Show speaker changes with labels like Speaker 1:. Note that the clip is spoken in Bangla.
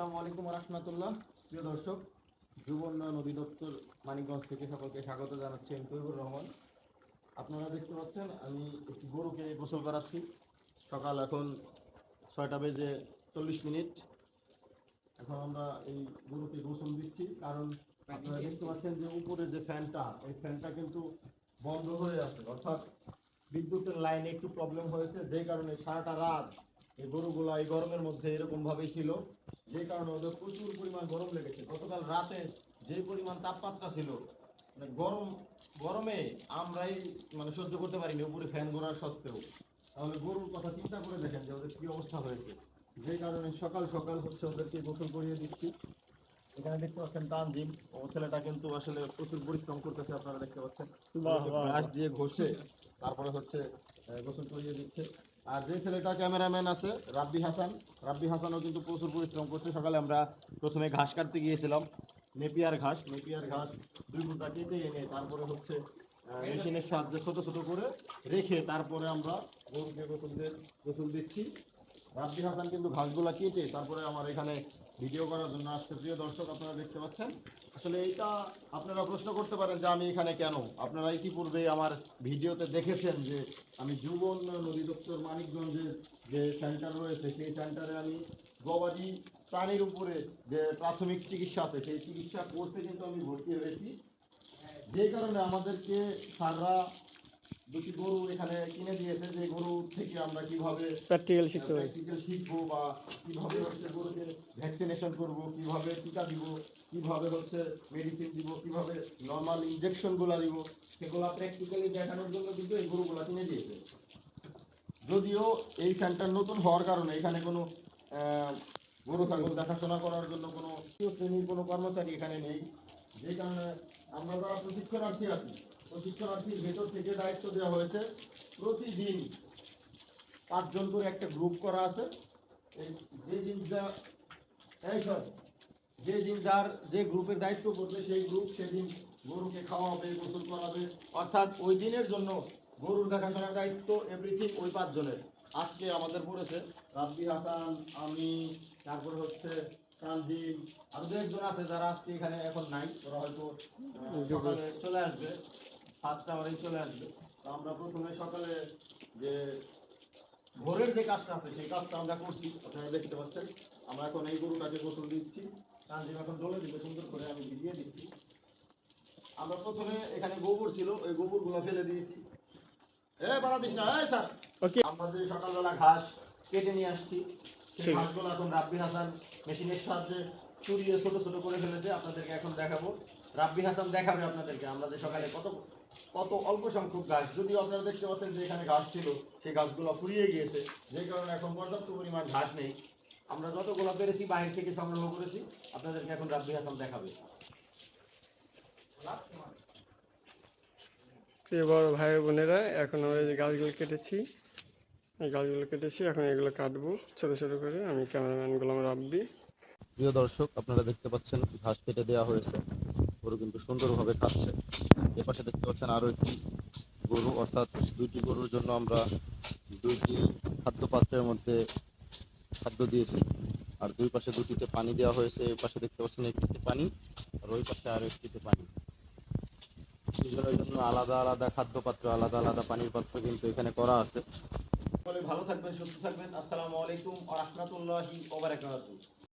Speaker 1: আসসালামু আলাইকুম রহমতুল্লাহ প্রিয় দর্শক যুব উন্নয়ন অধিদপ্তর মানিকগঞ্জ থেকে সকলকে স্বাগত জানাচ্ছি আমি তৈবুর রহমান। আপনারা দেখতে পাচ্ছেন আমি একটি গরুকে গোসল করাচ্ছি। সকাল এখন ছয়টা বেজে চল্লিশ মিনিট। এখন আমরা এই গরুকে গোসল দিচ্ছি কারণ আপনারা দেখতে পাচ্ছেন যে উপরে যে ফ্যানটা এই ফ্যানটা কিন্তু বন্ধ হয়ে আছে। অর্থাৎ বিদ্যুতের লাইনে একটু প্রবলেম হয়েছে যে কারণে সারাটা রাত এই গরুগুলো এই গরমের মধ্যে এরকম ভাবেই ছিল। যে কারণে ওদের প্রচুর পরিমাণ গরম লেগেছে। গতকাল রাতে যে পরিমাণ তাপমাত্রা ছিল মানে গরম গরমে আমরাই মানে সহ্য করতে পারিনি উপরে ফ্যান ঘোরার সত্ত্বেও। তাহলে গরুর কথা চিন্তা করে দেখেন যে ওদের কি অবস্থা হয়েছে। যে কারণে সকাল সকাল হচ্ছে ওদেরকে গোসল করিয়ে দিচ্ছি। এখানে দেখতে পাচ্ছেন তানজিম। ও ছেলেটা কিন্তু আসলে প্রচুর পরিশ্রম করতেছে আপনারা দেখতে পাচ্ছেন।
Speaker 2: বাহ,
Speaker 1: দিয়ে ঘষে তারপরে হচ্ছে গোসল করিয়ে দিচ্ছে। আর যে ছেলেটা ক্যামেরাম্যান আছে, রাব্বি হাসান। রাব্বি হাসানও কিন্তু প্রচুর পরিশ্রম করছে। সকালে আমরা প্রথমে ঘাস কাটতে গিয়েছিলাম, নেপিয়ার ঘাস নেপিয়ার ঘাস দুই ফুটা কেটে এনে তারপরে হচ্ছে মেশিনের সাহায্যে ছোট ছোট করে রেখে তারপরে আমরা গরুকে গোসল গোসল দিচ্ছি। রাব্বি হাসান কিন্তু ঘাসগুলা কেটে তারপরে আমার এখানে ভিডিও করার জন্য আসছে। প্রিয় দর্শক, আপনারা দেখতে পাচ্ছেন? আসলে এইটা আপনারা প্রশ্ন করতে পারেন যে আমি এখানে কেন? আপনারা ইতিপূর্বে আমার ভিডিওতে দেখেছেন যে আমি যুব উন্নয়ন অধিদপ্তর মানিকগঞ্জের যে সেন্টার রয়েছে, সেই সেন্টারে আমি গবাদি প্রাণীর উপরে যে প্রাথমিক চিকিৎসা আছে, সেই চিকিৎসা করতে কিন্তু আমি ভর্তি হয়েছি। যে কারণে আমাদেরকে স্যাররা দুটি গরু এখানে কিনে দিয়েছে যে গরু থেকে আমরা কীভাবে
Speaker 2: প্র্যাকটিক্যাল শিখতে পারি।
Speaker 1: প্র্যাকটিক্যাল শিখব বা কীভাবে হচ্ছে গরুকে ভ্যাকসিনেশন করব কীভাবে টিকা দিব কীভাবে হচ্ছে মেডিসিন দিব কীভাবে নর্মাল ইনজেকশনগুলো দিব সেগুলো প্র্যাকটিক্যালি দেখানোর জন্য কিন্তু এই গরুগুলো কিনে দিয়েছে। যদিও এই সেন্টার নতুন হওয়ার কারণে এখানে কোনো আহ, গরু ছাগল দেখাশোনা করার জন্য কোনো শ্রেণির কোনো কর্মচারী এখানে নেই। যে কারণে আমরা যারা প্রশিক্ষণার্থী আছি প্রশিক্ষণার্থীর ভেতর থেকে দায়িত্ব দেওয়া হয়েছে। প্রতিদিন পাঁচজন করে একটা গ্রুপ করা আছে। এই যে দিন যা এই যে দিন যার যে গ্রুপের দায়িত্ব করবে সেই গ্রুপ সেদিন গরুকে খাওয়াবে গোসল করাবে। অর্থাৎ ওই দিনের জন্য গরুর দেখাশোনার দায়িত্ব এভরিথিং ওই পাঁচজনের। আজকে আমাদের পড়েছে রাব্বি হাসান আমি তারপরে হচ্ছে তানজিম আরও দু একজন আছে যারা আজকে এখানে এখন নাই। ওরা হয়তো চলে আসবে। সাতটা বারেই চলে আসবে। তো আমরা প্রথমে সকালে যে ভোরের যে কাজটা আছে সেই কাজটা আমরা করছি আপনারা দেখতে পাচ্ছেন। আমরা এখন এই গরুটাকে গোসল দিচ্ছি তানজিম এখন ডলে দিবে সুন্দর করে আমি ভিজিয়ে দিচ্ছি। আমরা প্রথমে এখানে গোবর ছিল ওই গোবরগুলো ফেলে দিয়েছি। এ বাড়া দিস না এই স্যার।
Speaker 2: ওকে।
Speaker 1: আমরা যে সকালবেলা ঘাস কেটে নিয়ে আসছি সেই ঘাসগুলো এখন রাব্বি হাসান মেশিনের সাহায্যে চুরিয়ে ছোট ছোট করে ফেলেছে আপনাদেরকে এখন দেখাবো। রাব্বি হাসান দেখাবে আপনাদেরকে আমরা যে সকালে কত কত অল্প সংখ্যক গাছ। যদিও আপনারা দেখতে পাচ্ছেন যে এখানে ঘাস ছিল সেই গাছগুলো ফুরিয়ে গিয়েছে। যে কারণে এখন পর্যাপ্ত পরিমাণ ঘাস নেই। আমরা যতগুলো পেরেছি বাইরে থেকে সংগ্রহ করেছি। আপনাদেরকে এখন রাব্বি হাসান দেখাবে।
Speaker 2: বড় ভাই বোনেরা এখন আমরা যে গাছগুলো কেটেছি এই গাছগুলো কেটেছি এখন এগুলো কাটবো ছোট ছোট করে। আমি ক্যামেরাম্যান গোলাম রাব্বি।
Speaker 3: প্রিয় দর্শক আপনারা দেখতে পাচ্ছেন ঘাস কেটে দেওয়া হয়েছে। গরু কিন্তু সুন্দরভাবে খাচ্ছে। এ পাশে দেখতে পাচ্ছেন আরও একটি গরু, অর্থাৎ দুইটি গরুর জন্য আমরা দুইটি খাদ্য পাত্রের মধ্যে খাদ্য দিয়েছি। আর দুই পাশে দুটিতে পানি দেওয়া হয়েছে এই পাশে দেখতে পাচ্ছেন একটিতে পানি, আর ওই পাশে আরও একটিতে পানি। দুজনের জন্য আলাদা আলাদা খাদ্য পাত্র আলাদা আলাদা পানির পাত্র কিন্তু এখানে করা আছে।
Speaker 1: ভালো থাকবেন, সুস্থ থাকবেন। আসসালামু আলাইকুম